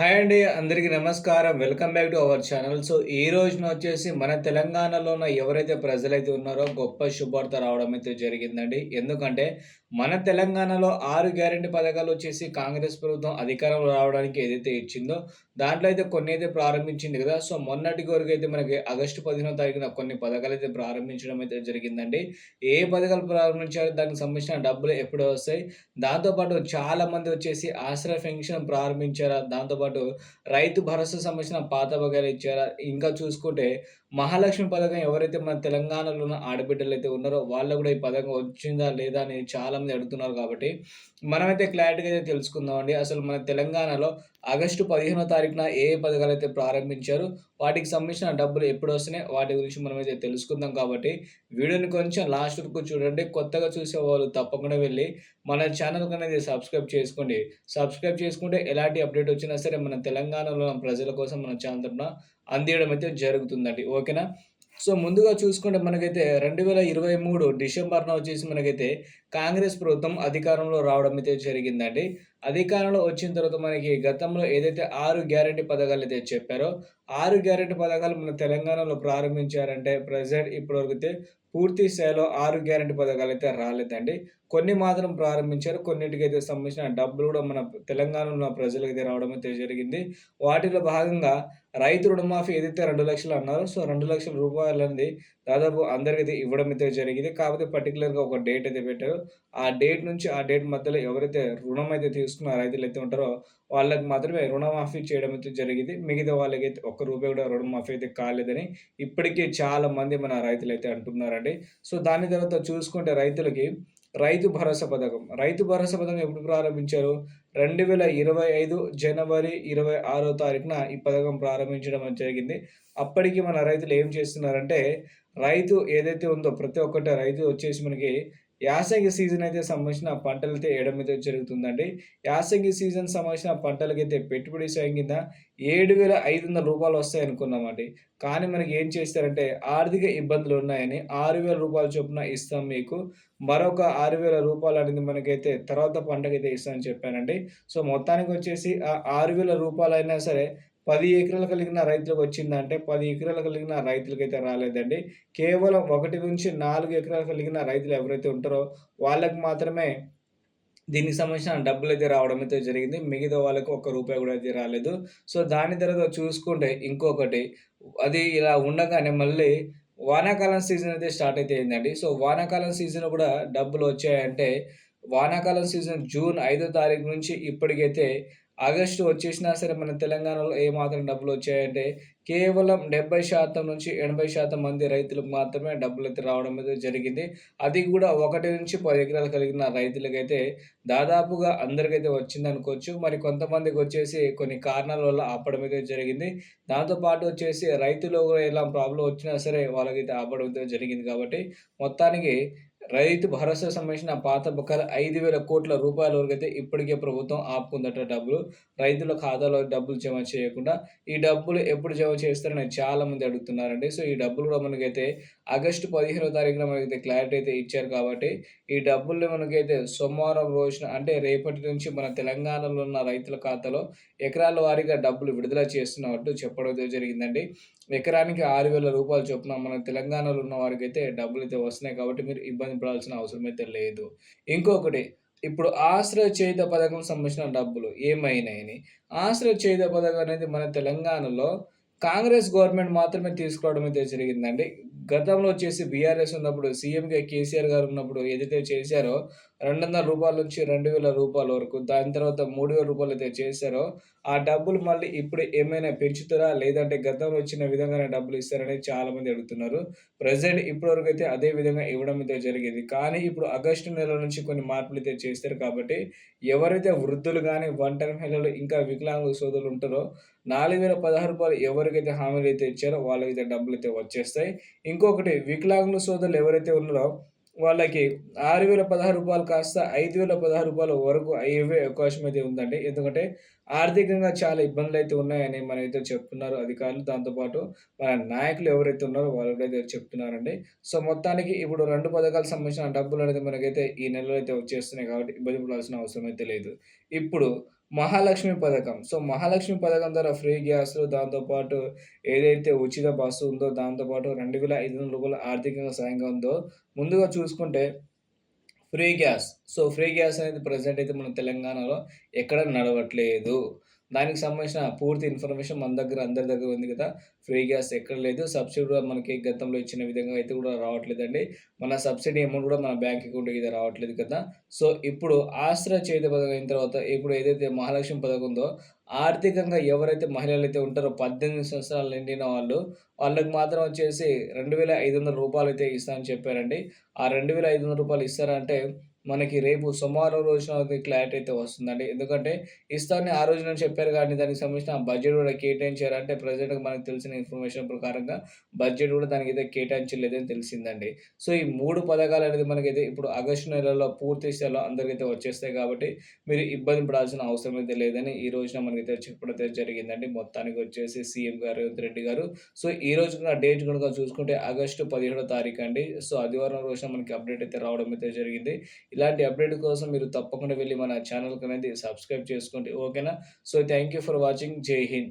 Hi అండి అందరికీ నమస్కారం. Welcome back to our channel. So ఈ రోజున వచ్చేసి మన తెలంగాణలో ఉన్న ఎవరైతే ప్రజలైతే ఉన్నారో గొప్ప శుభార్త రావడం అయితే జరిగిందండి. ఎందుకంటే మన తెలంగాణలో ఆరు గ్యారెంటీ పథకాలు వచ్చేసి కాంగ్రెస్ ప్రభుత్వం అధికారంలో రావడానికి ఏదైతే ఇచ్చిందో దాంట్లో అయితే కొన్ని అయితే ప్రారంభించింది కదా. సో మొన్నటి వరకు అయితే మనకి ఆగస్టు పదిహేనో తారీఖున కొన్ని పథకాలు అయితే ప్రారంభించడం అయితే జరిగిందండి. ఏ పథకాలు ప్రారంభించారు దానికి సంబంధించిన డబ్బులు ఎప్పుడు వస్తాయి. దాంతోపాటు చాలా మంది వచ్చేసి ఆశ్రయ పెన్షన్ ప్రారంభించారా? దాంతోపాటు రైతు భరోసా సంబంధించిన పాత బకాయిలు ఇచ్చారా? ఇంకా చూసుకుంటే మహాలక్ష్మి పథకం ఎవరైతే మన తెలంగాణలో ఉన్న ఆడబిడ్డలు అయితే ఉన్నారో వాళ్ళు కూడా ఈ పథకం వచ్చిందా లేదా అని చాలామంది అడుగుతున్నారు కాబట్టి మనమైతే క్లారిటీగా అయితే తెలుసుకుందామండి. అసలు మన తెలంగాణలో ఆగస్టు పదిహేనో తారీఖున ఏ ఏ పథకాలు అయితే ప్రారంభించారు వాటికి సంబంధించిన డబ్బులు ఎప్పుడు వస్తున్నాయి వాటి గురించి మనం అయితే తెలుసుకుందాం కాబట్టి వీడియోని కొంచెం లాస్ట్ వరకు చూడండి. కొత్తగా చూసే వాళ్ళు తప్పకుండా వెళ్ళి మన ఛానల్ అనేది సబ్స్క్రైబ్ చేసుకోండి. సబ్స్క్రైబ్ చేసుకుంటే ఎలాంటి అప్డేట్ వచ్చినా సరే మన తెలంగాణలో ప్రజల కోసం మన ఛానల్ తరఫున అందియడం అయితే జరుగుతుందండి. ఓకేనా సో ముందుగా చూసుకుంటే మనకైతే రెండు వేల ఇరవై మూడు డిసెంబర్న వచ్చేసి మనకైతే కాంగ్రెస్ ప్రభుత్వం అధికారంలో రావడం అయితే జరిగిందండి. అధికారంలో వచ్చిన తర్వాత మనకి గతంలో ఏదైతే ఆరు గ్యారంటీ పథకాలు అయితే చెప్పారో ఆరు గ్యారంటీ పథకాలు మన తెలంగాణలో ప్రారంభించారంటే ప్రజెంట్ ఇప్పటివరకు అయితే పూర్తి స్థాయిలో ఆరు గ్యారంటీ పథకాలు అయితే రాలేదండి. కొన్ని మాత్రం ప్రారంభించారు కొన్నింటికి అయితే సంబంధించిన డబ్బులు కూడా మన తెలంగాణలో ప్రజలకైతే రావడం అయితే జరిగింది. వాటిలో భాగంగా రైతు రుణమాఫీ ఏదైతే రెండు లక్షలు అన్నారో. సో రెండు లక్షల రూపాయలు అనేది దాదాపు అందరికైతే ఇవ్వడం అయితే జరిగింది. కాకపోతే పర్టికులర్గా ఒక డేట్ అయితే పెట్టారు. ఆ డేట్ నుంచి ఆ డేట్ మధ్యలో ఎవరైతే రుణం అయితే తీసుకున్న రైతులు అయితే ఉంటారో వాళ్ళకి మాత్రమే రుణమాఫీ చేయడం అయితే జరిగింది. మిగతా వాళ్ళకి అయితే ఒక్క రూపాయి కూడా రుణమాఫీ అయితే కాలేదని ఇప్పటికీ చాలా మంది మన రైతులు అయితే అంటున్నారండి. సో దాని తర్వాత చూసుకుంటే రైతులకి రైతు భరోసా పథకం. రైతు భరోసా పథకం ఎప్పుడు ప్రారంభించారు? రెండు వేల ఇరవై ఐదు జనవరి ఇరవై ఆరో తారీఖున ఈ పథకం ప్రారంభించడం జరిగింది. అప్పటికి మన రైతులు ఏం చేస్తున్నారంటే రైతు ఏదైతే ఉందో ప్రతి ఒక్కటి రైతు వచ్చేసి మనకి యాసంగి సీజన్ అయితే సంబంధించిన పంటలైతే వేయడం అయితే జరుగుతుందండి. యాసంగి సీజన్ సంబంధించిన పంటలకైతే పెట్టుబడి సాయం కింద ఏడు వేల ఐదు వందల రూపాయలు వస్తాయి అనుకున్నామండి. కానీ మనకి ఏం చేస్తారంటే ఆర్థిక ఇబ్బందులు ఉన్నాయని ఆరు వేల రూపాయల చొప్పున ఇస్తాం మీకు. మరొక ఆరు వేల రూపాయలు అనేది మనకైతే తర్వాత పంటకైతే ఇస్తామని చెప్పానండి. సో మొత్తానికి వచ్చేసి ఆ ఆరు వేల రూపాయలు అయినా సరే పది ఎకరాలు కలిగిన రైతులకు వచ్చిందంటే పది ఎకరాలు కలిగిన రైతులకైతే రాలేదండి. కేవలం ఒకటి నుంచి నాలుగు ఎకరాలు కలిగిన రైతులు ఎవరైతే ఉంటారో వాళ్ళకి మాత్రమే దీనికి సంబంధించిన డబ్బులు అయితే రావడం అయితే జరిగింది. మిగతా వాళ్ళకి ఒక్క రూపాయి కూడా అయితే రాలేదు. సో దాని తర్వాత చూసుకుంటే ఇంకొకటి అది ఇలా ఉండగానే మళ్ళీ వానాకాలం సీజన్ అయితే స్టార్ట్ అయితే అయిందండి. సో వానాకాలం సీజన్ కూడా డబ్బులు వచ్చాయంటే వానాకాలం సీజన్ జూన్ ఐదో తారీఖు నుంచి ఇప్పటికైతే ఆగస్టు వచ్చేసినా సరే మన తెలంగాణలో ఏమాత్రం డబ్బులు వచ్చాయంటే కేవలం డెబ్బై శాతం నుంచి ఎనభై శాతం మంది రైతులకు మాత్రమే డబ్బులు అయితే రావడం అయితే జరిగింది. అది కూడా ఒకటి నుంచి పది ఎకరాలు కలిగిన రైతులకైతే దాదాపుగా అందరికైతే వచ్చింది అనుకోవచ్చు. మరి కొంతమందికి వచ్చేసి కొన్ని కారణాల వల్ల ఆపడం అయితే జరిగింది. దాంతోపాటు వచ్చేసి రైతులు ఎలా ప్రాబ్లం వచ్చినా సరే వాళ్ళకైతే ఆపడం అయితే జరిగింది కాబట్టి మొత్తానికి రైతు భరోసా సంబంధించిన పాత బకాయిలు ఐదు వేల కోట్ల రూపాయల వరకు అయితే ఇప్పటికే ప్రభుత్వం ఆపుకుందట డబ్బులు. రైతుల ఖాతాలో డబ్బులు జమ చేయకుండా ఈ డబ్బులు ఎప్పుడు జమ చేస్తారని చాలా మంది అడుగుతున్నారండి. సో ఈ డబ్బులు కూడా మనకైతే ఆగస్టు పదిహేనో తారీఖున మనకైతే క్లారిటీ అయితే ఇచ్చారు కాబట్టి ఈ డబ్బుల్ని మనకైతే సోమవారం రోజున అంటే రేపటి నుంచి మన తెలంగాణలో ఉన్న రైతుల ఖాతాలో ఎకరాల వారీగా డబ్బులు విడుదల చేస్తున్నట్టు చెప్పడం జరిగిందండి. ఎకరానికి ఆరు వేల రూపాయలు చొప్పున మన తెలంగాణలో ఉన్న వారికి అయితే డబ్బులు అయితే వస్తున్నాయి కాబట్టి మీరు ఇబ్బంది చెప్పాల్సిన అవసరం అయితే లేదు. ఇంకొకటి ఇప్పుడు ఆశ్రయ చేత పథకం సంబంధించిన డబ్బులు ఏమైనాయని? ఆశ్రయ చేత పథకం అనేది మన తెలంగాణలో కాంగ్రెస్ గవర్నమెంట్ మాత్రమే తీసుకోవడం అయితే జరిగిందండి. గతంలో వచ్చేసి బీఆర్ఎస్ ఉన్నప్పుడు సీఎంగా కేసీఆర్ గారు ఉన్నప్పుడు ఏదైతే చేశారో రెండు వందల రూపాయల నుంచి రెండు వేల రూపాయల వరకు దాని తర్వాత మూడు వేల రూపాయలు అయితే చేశారో ఆ డబ్బులు మళ్ళీ ఇప్పుడు ఏమైనా పెంచుతారా? లేదంటే గతంలో వచ్చిన విధంగానే డబ్బులు ఇస్తారని చాలామంది అడుగుతున్నారు. ప్రజెంట్ ఇప్పటివరకు అయితే అదే విధంగా ఇవ్వడం అయితే జరిగింది. కానీ ఇప్పుడు ఆగస్టు నెల నుంచి కొన్ని మార్పులు అయితే చేస్తారు కాబట్టి ఎవరైతే వృద్ధులు కానీ ఒంటరి మహిళలు ఇంకా వికలాంగ సోదరులు ఉంటారో నాలుగు వేల పదహారు రూపాయలు ఎవరికైతే హామీలు అయితే ఇచ్చారో వాళ్ళకైతే డబ్బులు అయితే వచ్చేస్తాయి. ఇంకొకటి వికలాంగుల సోదరులు ఎవరైతే ఉన్నారో వాళ్ళకి ఆరు వేల పదహారు రూపాయలు కాస్త ఐదు వేల పదహారు రూపాయల వరకు అయ్యే అవకాశం అయితే ఉందండి. ఎందుకంటే ఆర్థికంగా చాలా ఇబ్బందులు అయితే ఉన్నాయని మనైతే చెప్తున్నారు అధికారులు. దాంతోపాటు మన నాయకులు ఎవరైతే ఉన్నారో వాళ్ళు అయితే చెప్తున్నారండి. సో మొత్తానికి ఇప్పుడు రెండు పథకాలకు సంబంధించిన డబ్బులు అనేది మనకైతే ఈ నెలలో అయితే వచ్చేస్తున్నాయి కాబట్టి ఇబ్బంది పడాల్సిన అవసరం అయితే లేదు. ఇప్పుడు మహాలక్ష్మి పథకం. సో, మహాలక్ష్మి పథకం ద్వారా ఫ్రీ గ్యాసు దాంతోపాటు ఏదైతే ఉచిత బస్సు ఉందో దాంతోపాటు రెండు వేల ఐదు వందల రూపాయల ఆర్థికంగా సాయంగా ఉందో ముందుగా చూసుకుంటే free gas. So, free gas అనేది ప్రజెంట్ అయితే మన తెలంగాణలో ఎక్కడ నడవట్లేదు. దానికి సంబంధించిన పూర్తి ఇన్ఫర్మేషన్ మన దగ్గర అందరి దగ్గర ఉంది కదా! ఫ్రీ గ్యాస్ ఎక్కడ లేదు. సబ్సిడీ కూడా మనకి గతంలో ఇచ్చిన విధంగా అయితే కూడా రావట్లేదండి. మన సబ్సిడీ అమౌంట్ కూడా మన బ్యాంక్ అకౌంట్ ఇది రావట్లేదు కదా! సో, ఇప్పుడు ఆసరా చేయూత పథకం అయిన తర్వాత ఇప్పుడు ఏదైతే మహాలక్ష్మి పథకం ఉందో ఆర్థికంగా ఎవరైతే మహిళలు అయితే ఉంటారో 18 సంవత్సరాలు నిండిన వాళ్ళు, వాళ్ళకి మాత్రం వచ్చేసి రూ. 2500 అయితే ఇస్తానని చెప్పారండి. ఆ రెండు వేల ఐదు వందల రూపాయలు ఇస్తారంటే మనకి రేపు సోమవారం రోజున క్లారిటీ అయితే వస్తుందండి. ఎందుకంటే ఇస్తాన్ని ఆ రోజున చెప్పారు కానీ దానికి సంబంధించిన బడ్జెట్ కూడా కేటాయించారు. అంటే ప్రెజెంట్‌గా మనకు తెలిసిన ఇన్ఫర్మేషన్ ప్రకారంగా బడ్జెట్ కూడా దానికి అయితే కేటాయించలేదని తెలిసిందండి. సో, ఈ మూడు పథకాలు అనేది మనకైతే ఇప్పుడు ఆగస్టు నెలలో పూర్తి స్థాయిలో అందరికైతే వచ్చేస్తాయి కాబట్టి మీరు ఇబ్బంది పడాల్సిన అవసరం అయితే లేదని ఈ రోజున మనకైతే చెప్పడం అయితే జరిగిందండి. మొత్తానికి వచ్చేసి సీఎం గారు రేవంత్ రెడ్డి గారు. సో, ఈ రోజున డేట్ కనుక చూసుకుంటే ఆగస్టు 17 తారీఖు అండి. సో, ఆదివారం రోజున మనకి అప్డేట్ అయితే రావడం అయితే జరిగింది. ఇలాంటి అప్డేట్ కోసం మీరు తప్పకుండా వెళ్ళి మన ఛానెల్‌కనేది సబ్స్క్రైబ్ చేసుకోండి. ఓకేనా? So, thank you for watching. Jai Hind.